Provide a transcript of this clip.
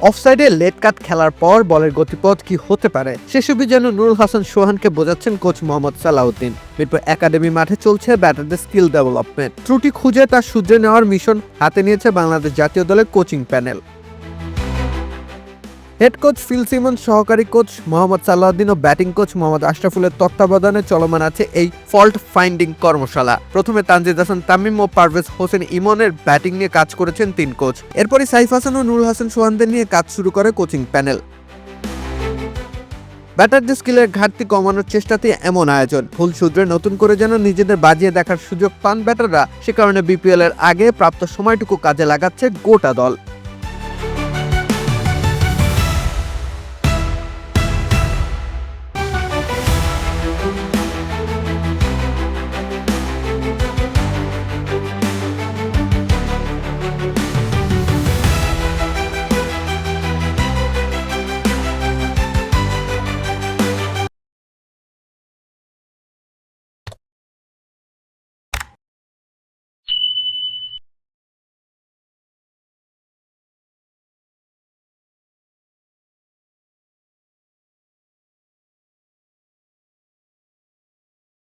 অফসাইডে late কাট খেলার পর বলের গতিপথ কি হতে পারে? সেসবই যেন নুরুল হাসান সোহানকে বোঝাচ্ছেন কোচ মোহাম্মদ সালাউদ্দিন। মিরপুর একাডেমি মাঠে চলছে ব্যাটারদের স্কিল ডেভেলপমেন্ট। ত্রুটি খুঁজে তার শুধরে নেওয়ার মিশন হাতে নিয়েছে বাংলাদেশ জাতীয় দলের coaching panel. Head coach Phil Simmons সহকারী কোচ মোহাম্মদ সালাউদ্দিন ও ব্যাটিং কোচ মোহাম্মদ আশরাফুলের তত্ত্বাবধানে চলমান আছে এই ফল্ট ফাইন্ডিং কর্মশালা। প্রথমে তানজিদ হাসান, তামিম ও পারভেজ হোসেন ইমনের ব্যাটিং নিয়ে কাজ করেছেন তিন কোচ এরপরই সাইফ হাসান ও নুরুল হাসান সোহানদের নিয়ে কাজ শুরু করে কোচিং প্যানেল ব্যাটারদের স্কিলের ঘাটতি কমানোর চেষ্টাতে এমন আয়োজন। ভুল শুধরে নতুন করে যেন নিজেদের বাজিয়ে দেখার সুযোগ পান ব্যাটাররা, সে কারণে বিপিএল এর আগে প্রাপ্ত সময়টুকু কাজে লাগাচ্ছে গোটা দল।